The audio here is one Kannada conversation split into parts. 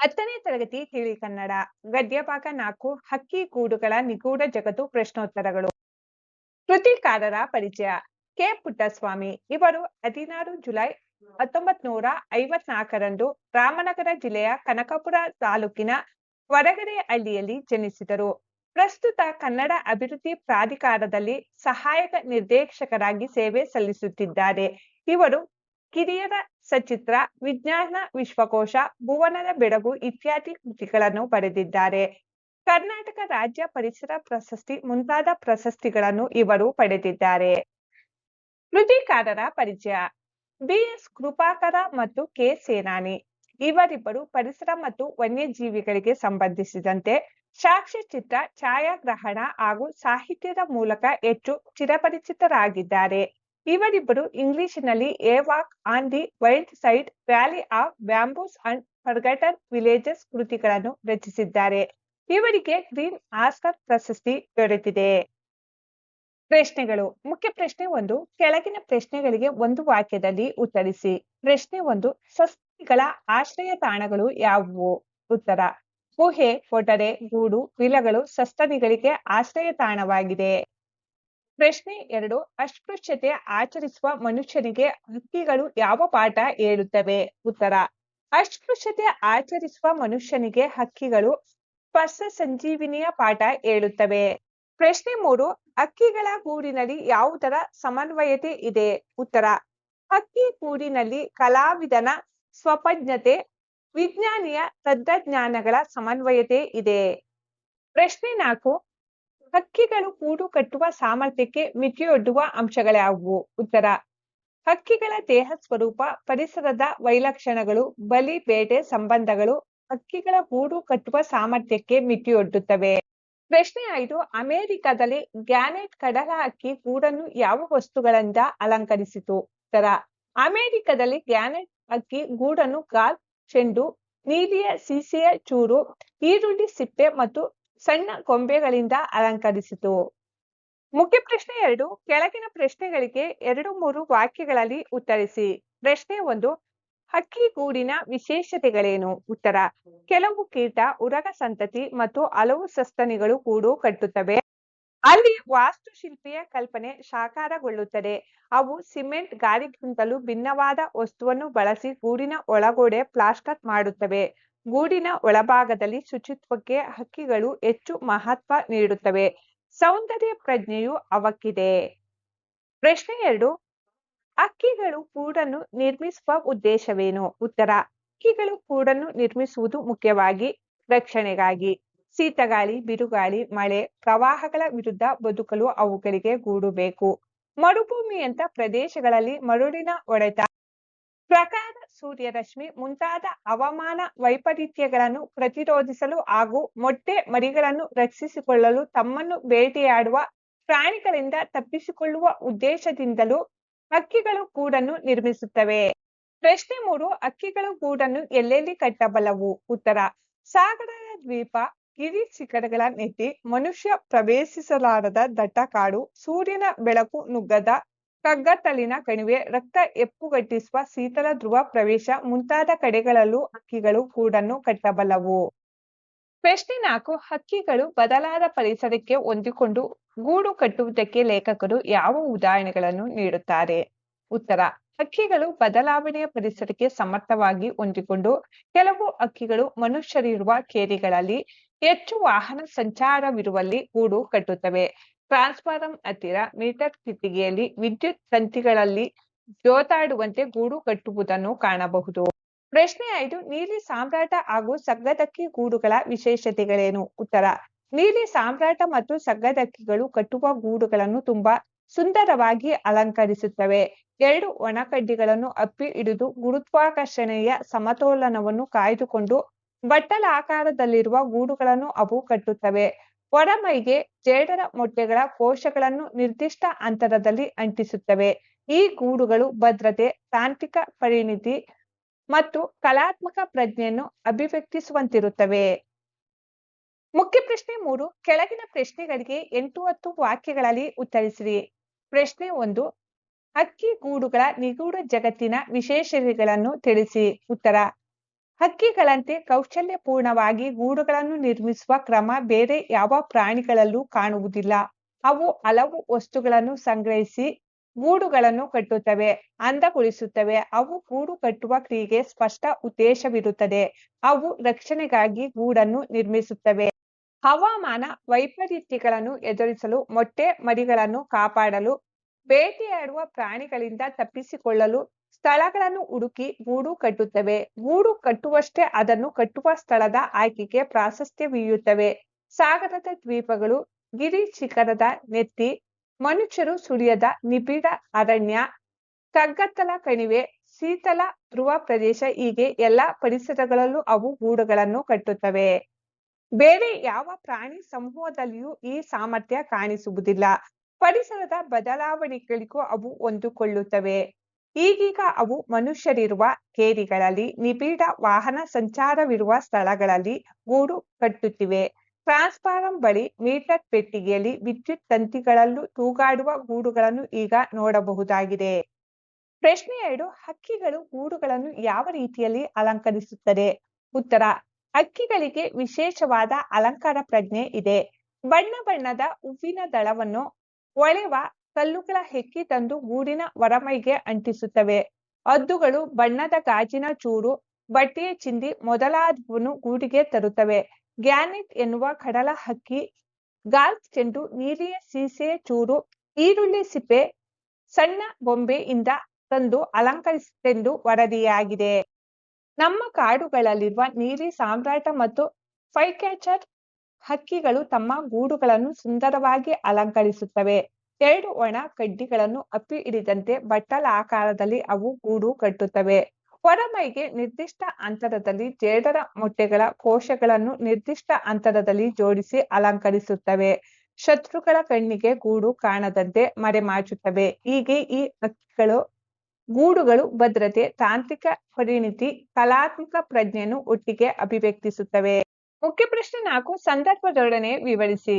ಹತ್ತನೇ ತರಗತಿ ತಿಳಿ ಕನ್ನಡ ಗದ್ಯಭಾಗ ನಾಲ್ಕು, ಹಕ್ಕಿ ಗೂಡುಗಳ ನಿಗೂಢ ಜಗತ್ತು ಪ್ರಶ್ನೋತ್ತರಗಳು. ಕೃತಿಕಾರರ ಪರಿಚಯ, ಕೆ. ಪುಟ್ಟಸ್ವಾಮಿ. ಇವರು ಹದಿನಾರು ಜುಲೈ ಹತ್ತೊಂಬತ್ ನೂರ ಐವತ್ನಾಲ್ಕರಂದು ರಾಮನಗರ ಜಿಲ್ಲೆಯ ಕನಕಪುರ ತಾಲೂಕಿನ ಹೊರಗಡೆ ಹಳ್ಳಿಯಲ್ಲಿ ಜನಿಸಿದರು. ಪ್ರಸ್ತುತ ಕನ್ನಡ ಅಭಿವೃದ್ಧಿ ಪ್ರಾಧಿಕಾರದಲ್ಲಿ ಸಹಾಯಕ ನಿರ್ದೇಶಕರಾಗಿ ಸೇವೆ ಸಲ್ಲಿಸುತ್ತಿದ್ದಾರೆ. ಇವರು ಕಿರಿಯರ ಸಚಿತ್ರ, ವಿಜ್ಞಾನ, ವಿಶ್ವಕೋಶ, ಭುವನದ ಬೆಡಗು ಇತ್ಯಾದಿ ಕೃತಿಗಳನ್ನು ಬರೆದಿದ್ದಾರೆ ಕರ್ನಾಟಕ ರಾಜ್ಯ ಪರಿಸರ ಪ್ರಶಸ್ತಿ ಮುಂತಾದ ಪ್ರಶಸ್ತಿಗಳನ್ನು ಇವರು ಪಡೆದಿದ್ದಾರೆ. ಕೃತಿಕಾರರ ಪರಿಚಯ, ಬಿಎಸ್ ಕೃಪಾಕರ ಮತ್ತು ಕೆ ಸೇನಾನಿ. ಇವರಿಬ್ಬರು ಪರಿಸರ ಮತ್ತು ವನ್ಯಜೀವಿಗಳಿಗೆ ಸಂಬಂಧಿಸಿದಂತೆ ಸಾಕ್ಷ್ಯಚಿತ್ರ ಛಾಯಾಗ್ರಹಣ ಹಾಗೂ ಸಾಹಿತ್ಯದ ಮೂಲಕ ಹೆಚ್ಚು ಚಿರಪರಿಚಿತರಾಗಿದ್ದಾರೆ. ಇವರಿಬ್ಬರು ಇಂಗ್ಲಿಶಿನಲ್ಲಿ a walk on the wild side valley of bamboos and forgotten villages ಕೃತಿಗಳನ್ನು ರಚಿಸಿದ್ದಾರೆ. ಇವರಿಗೆ ಗ್ರೀನ್ ಆಸ್ಕರ್ ಪ್ರಶಸ್ತಿ ದೊರೆತಿದೆ. ಪ್ರಶ್ನೆಗಳು. ಮುಖ್ಯ ಪ್ರಶ್ನೆ ಒಂದು, ಕೆಳಗಿನ ಪ್ರಶ್ನೆಗಳಿಗೆ ಒಂದು ವಾಕ್ಯದಲ್ಲಿ ಉತ್ತರಿಸಿ. ಪ್ರಶ್ನೆ ಒಂದು ಸಸ್ತಿಗಳ ಆಶ್ರಯ ತಾಣಗಳು ಯಾವುವು? ಉತ್ತರ, ಗುಹೆ ಕೊಠಡೆ ಗೂಡು, ವಿಲಗಳು, ಸಸ್ತನಿಗಳಿಗೆ ಆಶ್ರಯ ತಾಣವಾಗಿದೆ. ಪ್ರಶ್ನೆ ಎರಡು, ಅಸ್ಪೃಶ್ಯತೆ ಆಚರಿಸುವ ಮನುಷ್ಯನಿಗೆ ಹಕ್ಕಿಗಳು ಯಾವ ಪಾಠ ಹೇಳುತ್ತವೆ? ಉತ್ತರ, ಅಸ್ಪೃಶ್ಯತೆ ಆಚರಿಸುವ ಮನುಷ್ಯನಿಗೆ ಹಕ್ಕಿಗಳು ಸ್ಪರ್ಶ ಸಂಜೀವಿನಿಯ ಪಾಠ ಹೇಳುತ್ತವೆ. ಪ್ರಶ್ನೆ ಮೂರು, ಹಕ್ಕಿಗಳ ಗೂಡಿನಲ್ಲಿ ಯಾವುದರ ಸಮನ್ವಯತೆ ಇದೆ? ಉತ್ತರ, ಹಕ್ಕಿ ಗೂಡಿನಲ್ಲಿ ಕಲಾವಿದನ ಸ್ವಪಜ್ಞತೆ, ವಿಜ್ಞಾನಿಯ ತಂತ್ರಜ್ಞಾನಗಳ ಸಮನ್ವಯತೆ ಇದೆ. ಪ್ರಶ್ನೆ ನಾಲ್ಕು ಹಕ್ಕಿಗಳು ಗೂಡು ಕಟ್ಟುವ ಸಾಮರ್ಥ್ಯಕ್ಕೆ ಮಿತಿಯೊಡ್ಡುವ ಅಂಶಗಳ್ಯಾವುವು ಉತ್ತರ. ಹಕ್ಕಿಗಳ ದೇಹ ಸ್ವರೂಪ, ಪರಿಸರದ ವೈಲಕ್ಷಣಗಳು, ಬಲಿ, ಬೇಟೆ, ಸಂಬಂಧಗಳು ಹಕ್ಕಿಗಳ ಗೂಡು ಕಟ್ಟುವ ಸಾಮರ್ಥ್ಯಕ್ಕೆ ಮಿತಿಯೊಡ್ಡುತ್ತವೆ. ಪ್ರಶ್ನೆ ಐದು. ಅಮೆರಿಕದಲ್ಲಿ ಗ್ಯಾನೆಟ್ ಕಡಲ ಹಕ್ಕಿ ಗೂಡನ್ನು ಯಾವ ವಸ್ತುಗಳಿಂದ ಅಲಂಕರಿಸಿತು? ಉತ್ತರ. ಅಮೆರಿಕದಲ್ಲಿ ಗ್ಯಾನೆಟ್ ಹಕ್ಕಿ ಗೂಡನ್ನು ಗಾಲ್, ಚೆಂಡು, ನೀಲಿಯ ಸೀಸೆಯ ಚೂರು, ಈರುಳ್ಳಿ, ಸಿಪ್ಪೆ ಮತ್ತು ಸಣ್ಣ ಕೊಂಬೆಗಳಿಂದ ಅಲಂಕರಿಸಿತು. ಮುಖ್ಯ ಪ್ರಶ್ನೆ ಎರಡು, ಕೆಳಗಿನ ಪ್ರಶ್ನೆಗಳಿಗೆ ಎರಡು ಮೂರು ವಾಕ್ಯಗಳಲ್ಲಿ ಉತ್ತರಿಸಿ. ಪ್ರಶ್ನೆ ಒಂದು, ಹಕ್ಕಿ ಗೂಡಿನ ವಿಶೇಷತೆಗಳೇನು? ಉತ್ತರ, ಕೆಲವು ಕೀಟ, ಉರಗ ಸಂತತಿ ಮತ್ತು ಹಲವು ಸಸ್ತನಿಗಳು ಕೂಡು ಕಟ್ಟುತ್ತವೆ. ಅಲ್ಲಿ ವಾಸ್ತುಶಿಲ್ಪಿಯ ಕಲ್ಪನೆ ಸಾಕಾರಗೊಳ್ಳುತ್ತದೆ. ಅವು ಸಿಮೆಂಟ್ ಗಾಳಿಗಿಂತಲೂ ಭಿನ್ನವಾದ ವಸ್ತುವನ್ನು ಬಳಸಿ ಗೂಡಿನ ಒಳಗೋಡೆ ಪ್ಲಾಸ್ಟರ್ ಮಾಡುತ್ತವೆ. ಗೂಡಿನ ಒಳಭಾಗದಲ್ಲಿ ಶುಚಿತ್ವಕ್ಕೆ ಹಕ್ಕಿಗಳು ಹೆಚ್ಚು ಮಹತ್ವ ನೀಡುತ್ತವೆ. ಸೌಂದರ್ಯ ಪ್ರಜ್ಞೆಯು ಅವಕ್ಕಿದೆ. ಪ್ರಶ್ನೆ ಎರಡು, ಹಕ್ಕಿಗಳು ಕೂಡನ್ನು ನಿರ್ಮಿಸುವ ಉದ್ದೇಶವೇನು? ಉತ್ತರ, ಹಕ್ಕಿಗಳು ಕೂಡನ್ನು ನಿರ್ಮಿಸುವುದು ಮುಖ್ಯವಾಗಿ ರಕ್ಷಣೆಗಾಗಿ. ಶೀತಗಾಳಿ, ಬಿರುಗಾಳಿ, ಮಳೆ, ಪ್ರವಾಹಗಳ ವಿರುದ್ಧ ಬದುಕಲು ಅವುಗಳಿಗೆ ಗೂಡು ಬೇಕು. ಮರುಭೂಮಿಯಂತ ಪ್ರದೇಶಗಳಲ್ಲಿ ಮರುಳಿನ ಒಡೆತ. ಪ್ರಕಾರ ಸೂರ್ಯರಶ್ಮಿ ಮುಂತಾದ ಹವಾಮಾನ ವೈಪರೀತ್ಯಗಳನ್ನು ಪ್ರತಿರೋಧಿಸಲು ಹಾಗೂ ಮೊಟ್ಟೆ ಮರಿಗಳನ್ನು ರಕ್ಷಿಸಿಕೊಳ್ಳಲು ತಮ್ಮನ್ನು ಬೇಟೆಯಾಡುವ ಪ್ರಾಣಿಗಳಿಂದ ತಪ್ಪಿಸಿಕೊಳ್ಳುವ ಉದ್ದೇಶದಿಂದಲೂ ಹಕ್ಕಿಗಳು ಗೂಡನ್ನು ನಿರ್ಮಿಸುತ್ತವೆ. ಪ್ರಶ್ನೆ ಮೂರು ಹಕ್ಕಿಗಳು ಗೂಡನ್ನು ಎಲ್ಲೆಲ್ಲಿ ಕಟ್ಟಬಲ್ಲವು? ಉತ್ತರ, ಸಾಗರದ ದ್ವೀಪ, ಗಿರಿ ಶಿಖರಗಳ ನೆಟ್ಟಿ, ಮನುಷ್ಯ ಪ್ರವೇಶಿಸಲಾರದ ದಟ್ಟ ಕಾಡು, ಸೂರ್ಯನ ಬೆಳಕು ನುಗ್ಗದ ಕಗ್ಗತ್ತಲಿನ ಕಣಿವೆ, ರಕ್ತ ಎಪ್ಪುಗಟ್ಟಿಸುವ ಶೀತಲ ಧ್ರುವ ಪ್ರವೇಶ ಮುಂತಾದ ಕಡೆಗಳಲ್ಲೂ ಹಕ್ಕಿಗಳು ಗೂಡನ್ನು ಕಟ್ಟಬಲ್ಲವು. ಪ್ರಶ್ನೆ ನಾಲ್ಕು ಹಕ್ಕಿಗಳು ಬದಲಾದ ಪರಿಸರಕ್ಕೆ ಹೊಂದಿಕೊಂಡು ಗೂಡು ಕಟ್ಟುವುದಕ್ಕೆ ಲೇಖಕರು ಯಾವ ಉದಾಹರಣೆಗಳನ್ನು ನೀಡುತ್ತಾರೆ? ಉತ್ತರ ಹಕ್ಕಿಗಳು ಬದಲಾವಣೆಯ ಪರಿಸರಕ್ಕೆ ಸಮರ್ಥವಾಗಿ ಹೊಂದಿಕೊಂಡು ಕೆಲವು ಹಕ್ಕಿಗಳು ಮನುಷ್ಯರಿರುವ ಕೇರಿಗಳಲ್ಲಿ ಹೆಚ್ಚು ವಾಹನ ಸಂಚಾರವಿರುವಲ್ಲಿ ಗೂಡು ಕಟ್ಟುತ್ತವೆ. ಟ್ರಾನ್ಸ್ಫಾರಂ ಹತ್ತಿರ ಮೀಟರ್ ಕಿಟ್ಟಿಗೆಯಲ್ಲಿ ವಿದ್ಯುತ್ ತಂತಿಗಳಲ್ಲಿ ಜೋತಾಡುವಂತೆ ಗೂಡು ಕಟ್ಟುವುದನ್ನು ಕಾಣಬಹುದು. ಪ್ರಶ್ನೆ ಐದು, ನೀಲಿ ಸಾಮ್ರಾಟ ಹಾಗೂ ಸಗ್ಗದಕ್ಕಿ ಗೂಡುಗಳ ವಿಶೇಷತೆಗಳೇನು? ಉತ್ತರ, ನೀಲಿ ಸಾಮ್ರಾಟ ಮತ್ತು ಸಗ್ಗದಕ್ಕಿಗಳು ಕಟ್ಟುವ ಗೂಡುಗಳನ್ನು ತುಂಬಾ ಸುಂದರವಾಗಿ ಅಲಂಕರಿಸುತ್ತವೆ. ಎರಡು ಒಣಕಡ್ಡಿಗಳನ್ನು ಅಪ್ಪಿ ಹಿಡಿದು ಗುರುತ್ವಾಕರ್ಷಣೆಯ ಸಮತೋಲನವನ್ನು ಕಾಯ್ದುಕೊಂಡು ಬಟ್ಟಲ ಆಕಾರದಲ್ಲಿರುವ ಗೂಡುಗಳನ್ನು ಅವು ಕಟ್ಟುತ್ತವೆ. ಹೊರಮೈಗೆ ಜೇಡರ ಮೊಟ್ಟೆಗಳ ಕೋಶಗಳನ್ನು ನಿರ್ದಿಷ್ಟ ಅಂತರದಲ್ಲಿ ಅಂಟಿಸುತ್ತವೆ. ಈ ಗೂಡುಗಳು ಭದ್ರತೆ, ತಾಂತ್ರಿಕ ಪರಿಣಿತಿ ಮತ್ತು ಕಲಾತ್ಮಕ ಪ್ರಜ್ಞೆಯನ್ನು ಅಭಿವ್ಯಕ್ತಿಸುವಂತಿರುತ್ತವೆ. ಮುಖ್ಯ ಪ್ರಶ್ನೆ ಮೂರು, ಕೆಳಗಿನ ಪ್ರಶ್ನೆಗಳಿಗೆ ಎಂಟು ಹತ್ತು ವಾಕ್ಯಗಳಲ್ಲಿ ಉತ್ತರಿಸಿರಿ. ಪ್ರಶ್ನೆ ಒಂದು, ಅಕ್ಕಿ ಗೂಡುಗಳ ನಿಗೂಢ ಜಗತ್ತಿನ ವಿಶೇಷತೆಗಳನ್ನು ತಿಳಿಸಿ. ಉತ್ತರ ಹಕ್ಕಿಗಳಂತೆ ಕೌಶಲ್ಯಪೂರ್ಣವಾಗಿ ಗೂಡುಗಳನ್ನು ನಿರ್ಮಿಸುವ ಕ್ರಮ ಬೇರೆ ಯಾವ ಪ್ರಾಣಿಗಳಲ್ಲೂ ಕಾಣುವುದಿಲ್ಲ. ಅವು ಹಲವು ವಸ್ತುಗಳನ್ನು ಸಂಗ್ರಹಿಸಿ ಗೂಡುಗಳನ್ನು ಕಟ್ಟುತ್ತವೆ, ಅಂದಗೊಳಿಸುತ್ತವೆ. ಅವು ಗೂಡು ಕಟ್ಟುವ ಕ್ರಿಯೆಗೆ ಸ್ಪಷ್ಟ ಉದ್ದೇಶವಿರುತ್ತದೆ. ಅವು ರಕ್ಷಣೆಗಾಗಿ ಗೂಡನ್ನು ನಿರ್ಮಿಸುತ್ತವೆ. ಹವಾಮಾನ ವೈಪರೀತ್ಯಗಳನ್ನು ಎದುರಿಸಲು, ಮೊಟ್ಟೆ ಮರಿಗಳನ್ನು ಕಾಪಾಡಲು, ಬೇಟೆಯಾಡುವ ಪ್ರಾಣಿಗಳಿಂದ ತಪ್ಪಿಸಿಕೊಳ್ಳಲು ಸ್ಥಳಗಳನ್ನು ಹುಡುಕಿ ಗೂಡು ಕಟ್ಟುತ್ತವೆ. ಗೂಡು ಕಟ್ಟುವಷ್ಟೇ ಅದನ್ನು ಕಟ್ಟುವ ಸ್ಥಳದ ಆಯ್ಕೆಗೆ ಪ್ರಾಶಸ್ತ್ಯವಿಯುತ್ತವೆ ಸಾಗರದ ದ್ವೀಪಗಳು, ಗಿರಿ ಶಿಖರದ ನೆತ್ತಿ, ಮನುಷ್ಯರು ಸುಳಿಯದ ನಿಬಿಡ ಅರಣ್ಯ, ಕಗ್ಗತ್ತಲ ಕಣಿವೆ, ಶೀತಲ ಧ್ರುವ ಪ್ರದೇಶ ಹೀಗೆ ಎಲ್ಲ ಪರಿಸರಗಳಲ್ಲೂ ಅವು ಗೂಡುಗಳನ್ನು ಕಟ್ಟುತ್ತವೆ. ಬೇರೆ ಯಾವ ಪ್ರಾಣಿ ಸಮೂಹದಲ್ಲಿಯೂ ಈ ಸಾಮರ್ಥ್ಯ ಕಾಣಿಸುವುದಿಲ್ಲ. ಪರಿಸರದ ಬದಲಾವಣೆಗಳಿಗೂ ಅವು ಹೊಂದಿಕೊಳ್ಳುತ್ತವೆ. ಈಗೀಗ ಅವು ಮನುಷ್ಯರಿರುವ ಕೇರಿಗಳಲ್ಲಿ ನಿಬಿಡ ವಾಹನ ಸಂಚಾರವಿರುವ ಸ್ಥಳಗಳಲ್ಲಿ ಗೂಡು ಕಟ್ಟುತ್ತಿವೆ. ಟ್ರಾನ್ಸ್ಫಾರಂ ಬಳಿ ಮೀಟರ್ ಪೆಟ್ಟಿಗೆಯಲ್ಲಿ ವಿದ್ಯುತ್ ತಂತಿಗಳಲ್ಲೂ ತೂಗಾಡುವ ಗೂಡುಗಳನ್ನು ಈಗ ನೋಡಬಹುದಾಗಿದೆ. ಪ್ರಶ್ನೆ ಎರಡು, ಹಕ್ಕಿಗಳು ಗೂಡುಗಳನ್ನು ಯಾವ ರೀತಿಯಲ್ಲಿ ಅಲಂಕರಿಸುತ್ತದೆ? ಉತ್ತರ, ಹಕ್ಕಿಗಳಿಗೆ ವಿಶೇಷವಾದ ಅಲಂಕಾರ ಪ್ರಜ್ಞೆ ಇದೆ. ಬಣ್ಣ ಬಣ್ಣದ ಹೂವಿನ ದಳವನ್ನು ಹೊಳೆವ ಕಲ್ಲುಗಳ ಹೆಕ್ಕಿ ತಂದು ಗೂಡಿನ ಹೊರಮೈಗೆ ಅಂಟಿಸುತ್ತವೆ. ಹದ್ದುಗಳು ಬಣ್ಣದ ಗಾಜಿನ ಚೂರು, ಬಟ್ಟೆಯ ಚಿಂದಿ ಮೊದಲಾದವನ್ನು ಗೂಡಿಗೆ ತರುತ್ತವೆ. ಗ್ಯಾನೆಟ್ ಎನ್ನುವ ಕಡಲ ಹಕ್ಕಿ, ಗಾಲ್ಫ್ ಚೆಂಡು ನೀಲಿಯ ಸೀಸೆಯ ಚೂರು, ಈರುಳ್ಳಿ ಸಿಪ್ಪೆ, ಸಣ್ಣ ಬೊಂಬೆಯಿಂದ ತಂದು ಅಲಂಕರಿಸಿತೆಂದು ವರದಿಯಾಗಿದೆ. ನಮ್ಮ ಕಾಡುಗಳಲ್ಲಿರುವ ನೀಲಿ ಸಾಮ್ರಾಟ ಮತ್ತು ಫೈಕ್ಯಾಚರ್ ಹಕ್ಕಿಗಳು ತಮ್ಮ ಗೂಡುಗಳನ್ನು ಸುಂದರವಾಗಿ ಅಲಂಕರಿಸುತ್ತವೆ. ಎರಡು ಒಣ ಕಡ್ಡಿಗಳನ್ನು ಅಪ್ಪಿ ಹಿಡಿದಂತೆ ಬಟ್ಟಲ ಆಕಾರದಲ್ಲಿ ಅವು ಗೂಡು ಕಟ್ಟುತ್ತವೆ. ಹೊರಮೈಗೆ ನಿರ್ದಿಷ್ಟ ಅಂತರದಲ್ಲಿ ಜೇಡರ ಮೊಟ್ಟೆಗಳ ಕೋಶಗಳನ್ನು ನಿರ್ದಿಷ್ಟ ಅಂತರದಲ್ಲಿ ಜೋಡಿಸಿ ಅಲಂಕರಿಸುತ್ತವೆ. ಶತ್ರುಗಳ ಕಣ್ಣಿಗೆ ಗೂಡು ಕಾಣದಂತೆ ಮರೆಮಾಚುತ್ತವೆ. ಹೀಗೆ ಈ ಹಕ್ಕಿಗಳು ಗೂಡುಗಳು ಭದ್ರತೆ, ತಾಂತ್ರಿಕ ಪರಿಣಿತಿ, ಕಲಾತ್ಮಕ ಪ್ರಜ್ಞೆಯನ್ನು ಒಟ್ಟಿಗೆ ಅಭಿವ್ಯಕ್ತಿಸುತ್ತವೆ. ಮುಖ್ಯ ಪ್ರಶ್ನೆ ನಾಲ್ಕು, ಸಂದರ್ಭದೊಡನೆ ವಿವರಿಸಿ.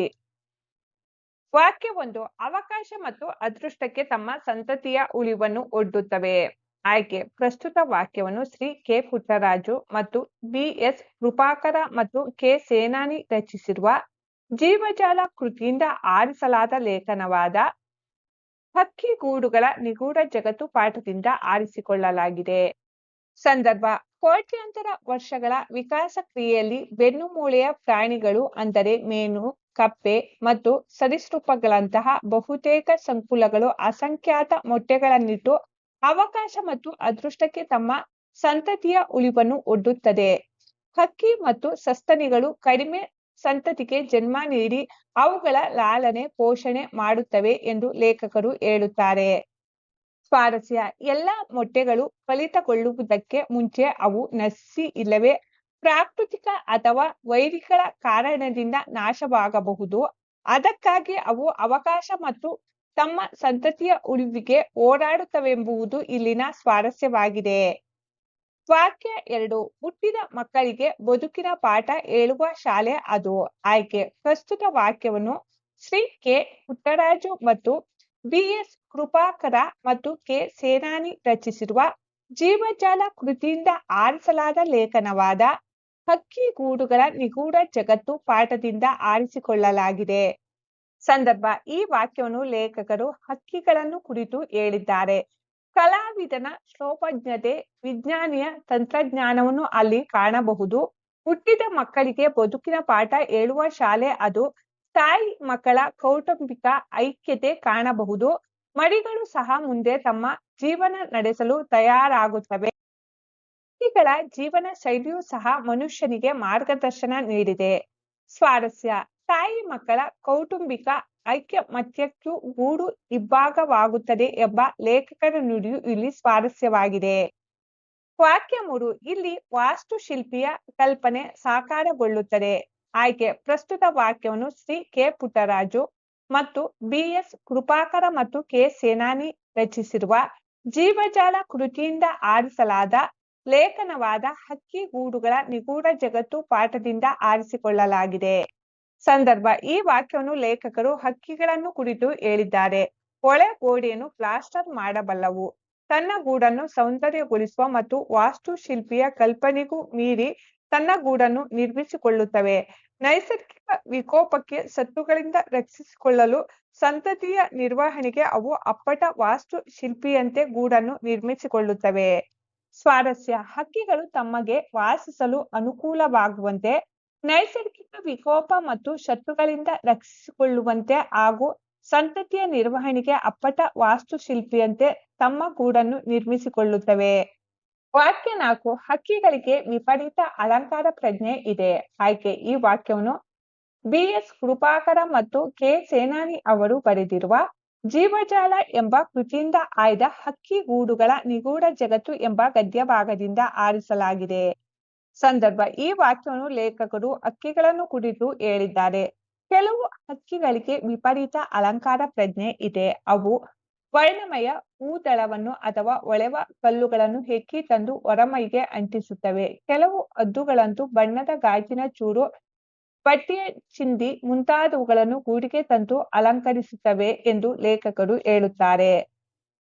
ವಾಕ್ಯ ಒಂದು ಅವಕಾಶ ಮತ್ತು ಅದೃಷ್ಟಕ್ಕೆ ತಮ್ಮ ಸಂತತಿಯ ಉಳಿವನ್ನು ಒಡ್ಡುತ್ತವೆ. ಆಯ್ಕೆ. ಪ್ರಸ್ತುತ ವಾಕ್ಯವನ್ನು ಶ್ರೀ ಕೆ. ಪುಟ್ಟರಾಜು ಮತ್ತು ಬಿ. ಎಸ್. ಕೃಪಾಕರ ಮತ್ತು ಕೆ. ಸೇನಾನಿ ರಚಿಸಿರುವ ಜೀವಜಾಲ ಕೃತಿಯಿಂದ ಆರಿಸಲಾದ ಲೇಖನವಾದ ಹಕ್ಕಿಗೂಡುಗಳ ನಿಗೂಢ ಜಗತ್ತು ಪಾಠದಿಂದ ಆರಿಸಿಕೊಳ್ಳಲಾಗಿದೆ. ಸಂದರ್ಭ. ಕೋಟ್ಯಾಂತರ ವರ್ಷಗಳ ವಿಕಾಸ ಕ್ರಿಯೆಯಲ್ಲಿ ಬೆನ್ನುಮೂಳೆಯ ಪ್ರಾಣಿಗಳು ಅಂದರೆ ಮೇನು ಕಪ್ಪೆ ಮತ್ತು ಸರೀಸೃಪಗಳಂತಹ ಬಹುತೇಕ ಸಂಕುಲಗಳು ಅಸಂಖ್ಯಾತ ಮೊಟ್ಟೆಗಳನ್ನಿಟ್ಟು ಅವಕಾಶ ಮತ್ತು ಅದೃಷ್ಟಕ್ಕೆ ತಮ್ಮ ಸಂತತಿಯ ಉಳಿವನ್ನು ಒಡ್ಡುತ್ತದೆ. ಹಕ್ಕಿ ಮತ್ತು ಸಸ್ತನಿಗಳು ಕಡಿಮೆ ಸಂತತಿಗೆ ಜನ್ಮ ನೀಡಿ ಅವುಗಳ ಲಾಲನೆ, ಪೋಷಣೆ ಮಾಡುತ್ತವೆ ಎಂದು ಲೇಖಕರು ಹೇಳುತ್ತಾರೆ. ಸ್ವಾರಸ್ಯ. ಎಲ್ಲಾ ಮೊಟ್ಟೆಗಳು ಫಲಿತಗೊಳ್ಳುವುದಕ್ಕೆ ಮುಂಚೆ ಅವು ನಸಿ ಇಲ್ಲವೇ? ಪ್ರಾಕೃತಿಕ ಅಥವಾ ವೈರಿಗಳ ಕಾರಣದಿಂದ ನಾಶವಾಗಬಹುದು. ಅದಕ್ಕಾಗಿ ಅವು ಅವಕಾಶ ಮತ್ತು ತಮ್ಮ ಸಂತತಿಯ ಉಳಿವಿಗೆ ಹೋರಾಡುತ್ತವೆಂಬುದು ಇಲ್ಲಿನ ಸ್ವಾರಸ್ಯವಾಗಿದೆ. ವಾಕ್ಯ ಎರಡು, ಹುಟ್ಟಿದ ಮಕ್ಕಳಿಗೆ ಬದುಕಿನ ಪಾಠ ಹೇಳುವ ಶಾಲೆ ಅದು. ಆಯ್ಕೆ, ಪ್ರಸ್ತುತ ವಾಕ್ಯವನ್ನು ಶ್ರೀ ಕೆ. ಪುಟ್ಟರಾಜು ಮತ್ತು ಬಿ. ಎಸ್. ಕೃಪಾಕರ ಮತ್ತು ಕೆ. ಸೇನಾನಿ ರಚಿಸಿರುವ ಜೀವಜಾಲ ಕೃತಿಯಿಂದ ಆರಿಸಲಾದ ಲೇಖನವಾದ ಹಕ್ಕಿಗೂಡುಗಳ ನಿಗೂಢ ಜಗತ್ತು ಪಾಠದಿಂದ ಆರಿಸಿಕೊಳ್ಳಲಾಗಿದೆ. ಸಂದರ್ಭ, ಈ ವಾಕ್ಯವನ್ನು ಲೇಖಕರು ಹಕ್ಕಿಗಳನ್ನು ಕುರಿತು ಹೇಳಿದ್ದಾರೆ. ಕಲಾವಿದನ ಶ್ಲೋಪಜ್ಞತೆ, ವಿಜ್ಞಾನಿಯ ತಂತ್ರಜ್ಞಾನವನ್ನು ಅಲ್ಲಿ ಕಾಣಬಹುದು. ಹುಟ್ಟಿದ ಮಕ್ಕಳಿಗೆ ಬದುಕಿನ ಪಾಠ ಹೇಳುವ ಶಾಲೆ ಅದು. ತಾಯಿ ಮಕ್ಕಳ ಕೌಟುಂಬಿಕ ಐಕ್ಯತೆ ಕಾಣಬಹುದು. ಮರಿಗಳು ಸಹ ಮುಂದೆ ತಮ್ಮ ಜೀವನ ನಡೆಸಲು ತಯಾರಾಗುತ್ತವೆ. ಹಕ್ಕಿಗಳ ಜೀವನ ಶೈಲಿಯೂ ಸಹ ಮನುಷ್ಯನಿಗೆ ಮಾರ್ಗದರ್ಶನ ನೀಡಿದೆ. ಸ್ವಾರಸ್ಯ, ತಾಯಿ ಮಕ್ಕಳ ಕೌಟುಂಬಿಕ ಐಕ್ಯಮತ್ಯಕ್ಕೂ ಗೂಡು ಇಬ್ಬಾಗವಾಗುತ್ತದೆ ಎಂಬ ಲೇಖಕರ ನುಡಿಯು ಇಲ್ಲಿ ಸ್ವಾರಸ್ಯವಾಗಿದೆ. ವಾಕ್ಯ ಮೂರು, ಇಲ್ಲಿ ವಾಸ್ತುಶಿಲ್ಪಿಯ ಕಲ್ಪನೆ ಸಾಕಾರಗೊಳ್ಳುತ್ತದೆ. ಆಯ್ಕೆ, ಪ್ರಸ್ತುತ ವಾಕ್ಯವನ್ನು ಶ್ರೀ ಕೆ. ಪುಟ್ಟರಾಜು ಮತ್ತು ಬಿ. ಎಸ್. ಕೃಪಾಕರ ಮತ್ತು ಕೆ. ಸೇನಾನಿ ರಚಿಸಿರುವ ಜೀವಜಾಲ ಕೃತಿಯಿಂದ ಆರಿಸಲಾದ ಲೇಖನವಾದ ಹಕ್ಕಿ ಗೂಡುಗಳ ನಿಗೂಢ ಜಗತ್ತು ಪಾಠದಿಂದ ಆರಿಸಿಕೊಳ್ಳಲಾಗಿದೆ. ಸಂದರ್ಭ, ಈ ವಾಕ್ಯವನ್ನು ಲೇಖಕರು ಹಕ್ಕಿಗಳನ್ನು ಕುರಿತು ಹೇಳಿದ್ದಾರೆ. ಹೊಳೆ ಗೋಡೆಯನ್ನು ಪ್ಲಾಸ್ಟರ್ ಮಾಡಬಲ್ಲವು. ತನ್ನ ಗೂಡನ್ನು ಸೌಂದರ್ಯಗೊಳಿಸುವ ಮತ್ತು ವಾಸ್ತುಶಿಲ್ಪಿಯ ಕಲ್ಪನೆಗೂ ಮೀರಿ ತನ್ನ ಗೂಡನ್ನು ನಿರ್ಮಿಸಿಕೊಳ್ಳುತ್ತವೆ. ನೈಸರ್ಗಿಕ ವಿಕೋಪಕ್ಕೆ ಸತ್ತುಗಳಿಂದ ರಕ್ಷಿಸಿಕೊಳ್ಳಲು ಸಂತತಿಯ ನಿರ್ವಹಣೆಗೆ ಅವು ಅಪ್ಪಟ ವಾಸ್ತುಶಿಲ್ಪಿಯಂತೆ ಗೂಡನ್ನು ನಿರ್ಮಿಸಿಕೊಳ್ಳುತ್ತವೆ. ಸ್ವಾರಸ್ಯ. ಹಕ್ಕಿಗಳು ತಮಗೆ ವಾಸಿಸಲು ಅನುಕೂಲವಾಗುವಂತೆ, ನೈಸರ್ಗಿಕ ವಿಕೋಪ ಮತ್ತು ಶತ್ರುಗಳಿಂದ ರಕ್ಷಿಸಿಕೊಳ್ಳುವಂತೆ ಹಾಗೂ ಸಂತತಿಯ ನಿರ್ವಹಣೆಗೆ ಅಪ್ಪಟ ವಾಸ್ತುಶಿಲ್ಪಿಯಂತೆ ತಮ್ಮ ಗೂಡನ್ನು ನಿರ್ಮಿಸಿಕೊಳ್ಳುತ್ತವೆ. ವಾಕ್ಯ ನಾಲ್ಕು, ಹಕ್ಕಿಗಳಿಗೆ ವಿಪರೀತ ಅಲಂಕಾರ ಪ್ರಜ್ಞೆ ಇದೆ. ಆಯ್ಕೆ, ಈ ವಾಕ್ಯವನ್ನು ಬಿ ಎಸ್ ಕೃಪಾಕರ ಮತ್ತು ಕೆ ಸೇನಾನಿ ಅವರು ಬರೆದಿರುವ ಜೀವಜಾಲ ಎಂಬ ಕೃತಿಯಿಂದ ಆಯ್ದ ಹಕ್ಕಿ ಗೂಡುಗಳ ನಿಗೂಢ ಜಗತ್ತು ಎಂಬ ಗದ್ಯ ಭಾಗದಿಂದ ಆರಿಸಲಾಗಿದೆ. ಸಂದರ್ಭ, ಈ ವಾಕ್ಯವನ್ನು ಲೇಖಕರು ಹಕ್ಕಿಗಳನ್ನು ಕುರಿತು ಹೇಳಿದ್ದಾರೆ. ಕೆಲವು ಹಕ್ಕಿಗಳಿಗೆ ವಿಪರೀತ ಅಲಂಕಾರ ಪ್ರಜ್ಞೆ ಇದೆ. ಅವು ವರ್ಣಮಯ ಹೂದಳವನ್ನು ಅಥವಾ ಒಳೆವ ಕಲ್ಲುಗಳನ್ನು ಹೆಕ್ಕಿ ತಂದು ಹೊರಮೈಗೆ ಅಂಟಿಸುತ್ತವೆ. ಕೆಲವು ಹದ್ದುಗಳಂತೂ ಬಣ್ಣದ ಗಾಜಿನ ಚೂರು ಪಟ್ಟಿಯ ಚಿಂದಿ ಮುಂತಾದವುಗಳನ್ನು ಗೂಡಿಗೆ ತಂದು ಅಲಂಕರಿಸುತ್ತವೆ ಎಂದು ಲೇಖಕರು ಹೇಳುತ್ತಾರೆ.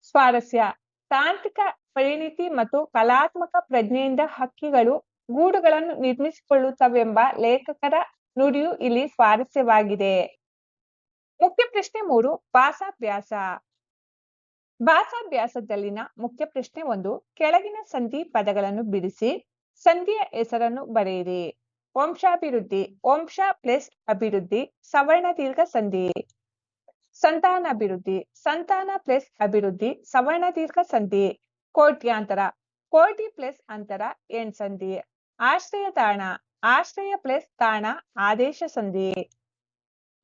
ಸ್ವಾರಸ್ಯ. ತಾಂತ್ರಿಕ ಪರಿಣಿತಿ ಮತ್ತು ಕಲಾತ್ಮಕ ಪ್ರಜ್ಞೆಯಿಂದ ಹಕ್ಕಿಗಳು ಗೂಡುಗಳನ್ನು ನಿರ್ಮಿಸಿಕೊಳ್ಳುತ್ತವೆಂಬ ಲೇಖಕರ ನುಡಿಯು ಇಲ್ಲಿ ಸ್ವಾರಸ್ಯವಾಗಿದೆ. ಮುಖ್ಯ ಪ್ರಶ್ನೆ ಮೂರು, ಭಾಷಾಭ್ಯಾಸ. ಭಾಷಾಭ್ಯಾಸದಲ್ಲಿನ ಮುಖ್ಯ ಪ್ರಶ್ನೆ ಒಂದು, ಕೆಳಗಿನ ಸಂಧಿ ಪದಗಳನ್ನು ಬಿಡಿಸಿ, ಸಂಧಿಯ ಹೆಸರನ್ನು ಬರೆಯಿರಿ. ವಂಶಾಭಿವೃದ್ಧಿ, ವಂಶ ಪ್ಲಸ್ ಅಭಿವೃದ್ಧಿ, ಸವರ್ಣ ದೀರ್ಘ ಸಂಧಿ. ಸಂತಾನಾಭಿವೃದ್ಧಿ ಸಂತಾನ ಪ್ಲಸ್ ಅಭಿವೃದ್ಧಿ, ಸವರ್ಣ ದೀರ್ಘ ಸಂಧಿ. ಕೋಟ್ಯಾಂತರ, ಕೋಟಿ ಪ್ಲಸ್ ಅಂತರ ಎಣ್ ಸಂಧಿ. ಆಶ್ರಯ ತಾಣ, ಆಶ್ರಯ ಪ್ಲಸ್ ತಾಣ, ಆದೇಶ ಸಂಧಿ.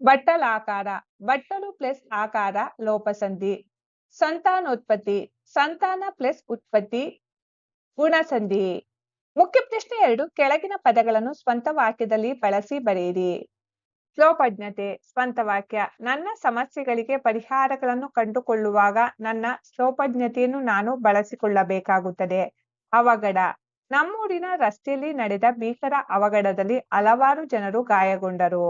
ಬಟ್ಟಲಾಕಾರ, ಬಟ್ಟಲು ಪ್ಲಸ್ ಆಕಾರ ಲೋಪಸಂಧಿ ಸಂತಾನೋತ್ಪತ್ತಿ, ಸಂತಾನ ಪ್ಲಸ್ ಉತ್ಪತ್ತಿ ಗುಣಸಂಧಿ ಮುಖ್ಯ ಪ್ರಶ್ನೆ ಎರಡು, ಕೆಳಗಿನ ಪದಗಳನ್ನು ಸ್ವಂತ ವಾಕ್ಯದಲ್ಲಿ ಬಳಸಿ ಬರೆಯಿರಿ. ಸ್ಲೋಪಜ್ಞತೆ, ಸ್ವಂತ ವಾಕ್ಯ. ನನ್ನ ಸಮಸ್ಯೆಗಳಿಗೆ ಪರಿಹಾರಗಳನ್ನು ಕಂಡುಕೊಳ್ಳುವಾಗ ನನ್ನ ಸ್ಲೋಪಜ್ಞತೆಯನ್ನು ನಾನು ಬಳಸಿಕೊಳ್ಳಬೇಕಾಗುತ್ತದೆ. ಅವಘಡ. ನಮ್ಮೂರಿನ ರಸ್ತೆಯಲ್ಲಿ ನಡೆದ ಭೀಕರ ಅವಘಡದಲ್ಲಿ ಹಲವಾರು ಜನರು ಗಾಯಗೊಂಡರು.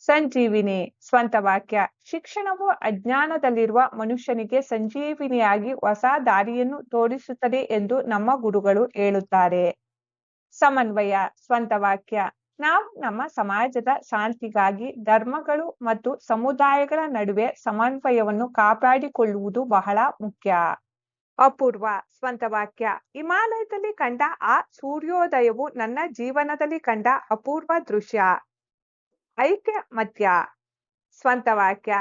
ಸಂಜೀವಿನಿ, ಸ್ವಂತ ವಾಕ್ಯ. ಶಿಕ್ಷಣವು ಅಜ್ಞಾನದಲ್ಲಿರುವ ಮನುಷ್ಯನಿಗೆ ಸಂಜೀವಿನಿಯಾಗಿ ಹೊಸ ದಾರಿಯನ್ನು ತೋರಿಸುತ್ತದೆ ಎಂದು ನಮ್ಮ ಗುರುಗಳು ಹೇಳುತ್ತಾರೆ. ಸಮನ್ವಯ, ಸ್ವಂತ ವಾಕ್ಯ. ನಾವು ನಮ್ಮ ಸಮಾಜದ ಶಾಂತಿಗಾಗಿ ಧರ್ಮಗಳು ಮತ್ತು ಸಮುದಾಯಗಳ ನಡುವೆ ಸಮನ್ವಯವನ್ನು ಕಾಪಾಡಿಕೊಳ್ಳುವುದು ಬಹಳ ಮುಖ್ಯ. ಅಪೂರ್ವ, ಸ್ವಂತ ವಾಕ್ಯ. ಹಿಮಾಲಯದಲ್ಲಿ ಕಂಡ ಆ ಸೂರ್ಯೋದಯವು ನನ್ನ ಜೀವನದಲ್ಲಿ ಕಂಡ ಅಪೂರ್ವ ದೃಶ್ಯ. ಐಕ್ಯ ಮತ್ಯ ಸ್ವಂತ ವಾಕ್ಯ.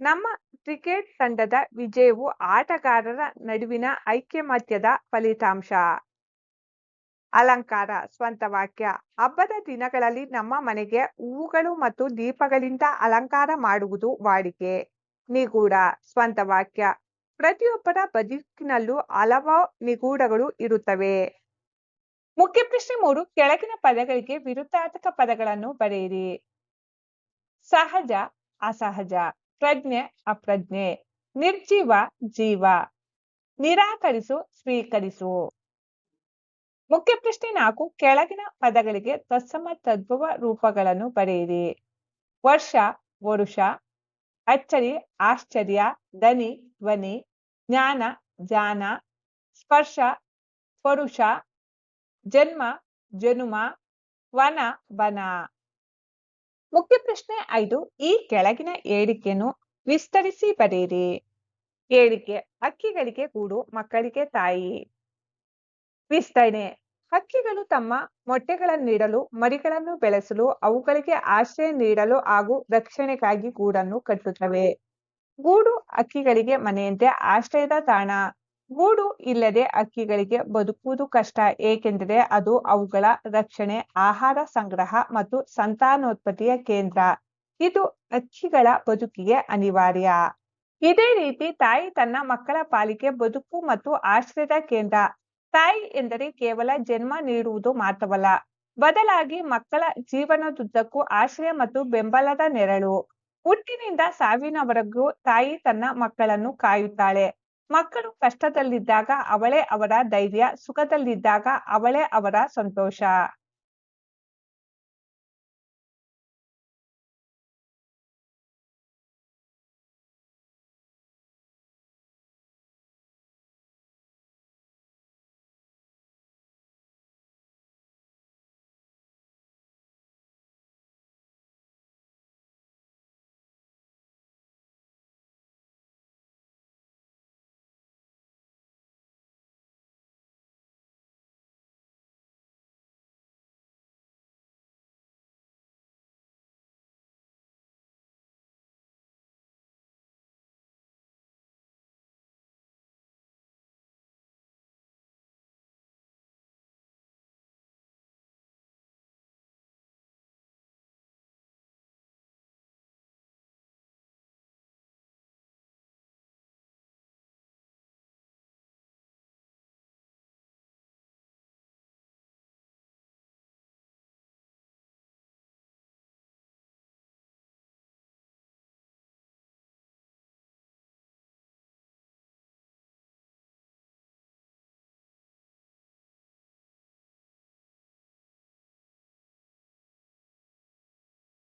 ನಮ್ಮ ಕ್ರಿಕೆಟ್ ತಂಡದ ವಿಜಯವು ಆಟಗಾರರ ನಡುವಿನ ಐಕ್ಯಮತ್ಯದ ಫಲಿತಾಂಶ. ಅಲಂಕಾರ ಸ್ವಂತ ವಾಕ್ಯ. ಹಬ್ಬದ ದಿನಗಳಲ್ಲಿ ನಮ್ಮ ಮನೆಗೆ ಹೂವುಗಳು ಮತ್ತು ದೀಪಗಳಿಂದ ಅಲಂಕಾರ ಮಾಡುವುದು ವಾಡಿಕೆ. ನಿಗೂಢ ಸ್ವಂತ ವಾಕ್ಯ. ಪ್ರತಿಯೊಬ್ಬರ ಬದುಕಿನಲ್ಲೂ ಹಲವು ನಿಗೂಢಗಳು ಇರುತ್ತವೆ. ಮುಖ್ಯ ಪ್ರಶ್ನೆ ಮೂರು. ಕೆಳಗಿನ ಪದಗಳಿಗೆ ವಿರುದ್ಧಾರ್ಥಕ ಪದಗಳನ್ನು ಬರೆಯಿರಿ. ಸಹಜ, ಅಸಹಜ, ಪ್ರಜ್ಞೆ, ಅಪ್ರಜ್ಞೆ, ನಿರ್ಜೀವ, ಜೀವ. ನಿರಾಕರಿಸು, ಸ್ವೀಕರಿಸು. ಮುಖ್ಯ ಪ್ರಶ್ನೆ ನಾಲ್ಕು, ಕೆಳಗಿನ ಪದಗಳಿಗೆ ತತ್ಸಮ ತದ್ಭವ ರೂಪಗಳನ್ನು ಬರೆಯಿರಿ. ವರ್ಷ, ವರುಷ, ಅಚ್ಚರಿ, ಆಶ್ಚರ್ಯ ದನಿ ಧ್ವನಿ, ಜ್ಞಾನ ಜಾನ ಸ್ಪರ್ಶ ಪರುಷ ಜನ್ಮ, ಜನುಮ, ವನ ಬನ ಮುಖ್ಯ ಪ್ರಶ್ನೆ ಐದು, ಈ ಕೆಳಗಿನ ಹೇಳಿಕೆಯನ್ನು ವಿಸ್ತರಿಸಿ ಬರೆಯಿರಿ. ಹೇಳಿಕೆ ಹಕ್ಕಿಗಳಿಗೆ ಗೂಡು, ಮಕ್ಕಳಿಗೆ ತಾಯಿ. ವಿಸ್ತರಣೆ, ಹಕ್ಕಿಗಳು ತಮ್ಮ ಮೊಟ್ಟೆಗಳನ್ನು ನೀಡಲು ಮರಿಗಳನ್ನು ಬೆಳೆಸಲು, ಅವುಗಳಿಗೆ ಆಶ್ರಯ ನೀಡಲು ಹಾಗೂ ರಕ್ಷಣೆಗಾಗಿ ಗೂಡನ್ನು ಕಟ್ಟುತ್ತವೆ. ಗೂಡು ಹಕ್ಕಿಗಳಿಗೆ ಮನೆಯಂತೆ ಆಶ್ರಯದ ತಾಣ. ಗೂಡು ಇಲ್ಲದೆ ಹಕ್ಕಿಗಳಿಗೆ ಬದುಕುವುದು ಕಷ್ಟ, ಏಕೆಂದರೆ ಅದು ಅವುಗಳ ರಕ್ಷಣೆ, ಆಹಾರ ಸಂಗ್ರಹ ಮತ್ತು ಸಂತಾನೋತ್ಪತ್ತಿಯ ಕೇಂದ್ರ. ಇದು ಹಕ್ಕಿಗಳ ಬದುಕಿಗೆ ಅನಿವಾರ್ಯ. ಇದೇ ರೀತಿ ತಾಯಿ ತನ್ನ ಮಕ್ಕಳ ಪಾಲಿಕೆ, ಬದುಕು ಮತ್ತು ಆಶ್ರಯದ ಕೇಂದ್ರ. ತಾಯಿ ಎಂದರೆ ಕೇವಲ ಜನ್ಮ ನೀಡುವುದು ಮಾತ್ರವಲ್ಲ, ಬದಲಾಗಿ ಮಕ್ಕಳ ಜೀವನದುದ್ದಕ್ಕೂ ಆಶ್ರಯ ಮತ್ತು ಬೆಂಬಲದ ನೆರಳು. ಹುಟ್ಟಿನಿಂದ ಸಾವಿನವರೆಗೂ ತಾಯಿ ತನ್ನ ಮಕ್ಕಳನ್ನು ಕಾಯುತ್ತಾಳೆ. ಮಕ್ಕಳು ಕಷ್ಟದಲ್ಲಿದ್ದಾಗ ಅವಳೇ ಅವರ ಧೈರ್ಯ ಸುಖದಲ್ಲಿದ್ದಾಗ ಅವಳೇ ಅವರ ಸಂತೋಷ.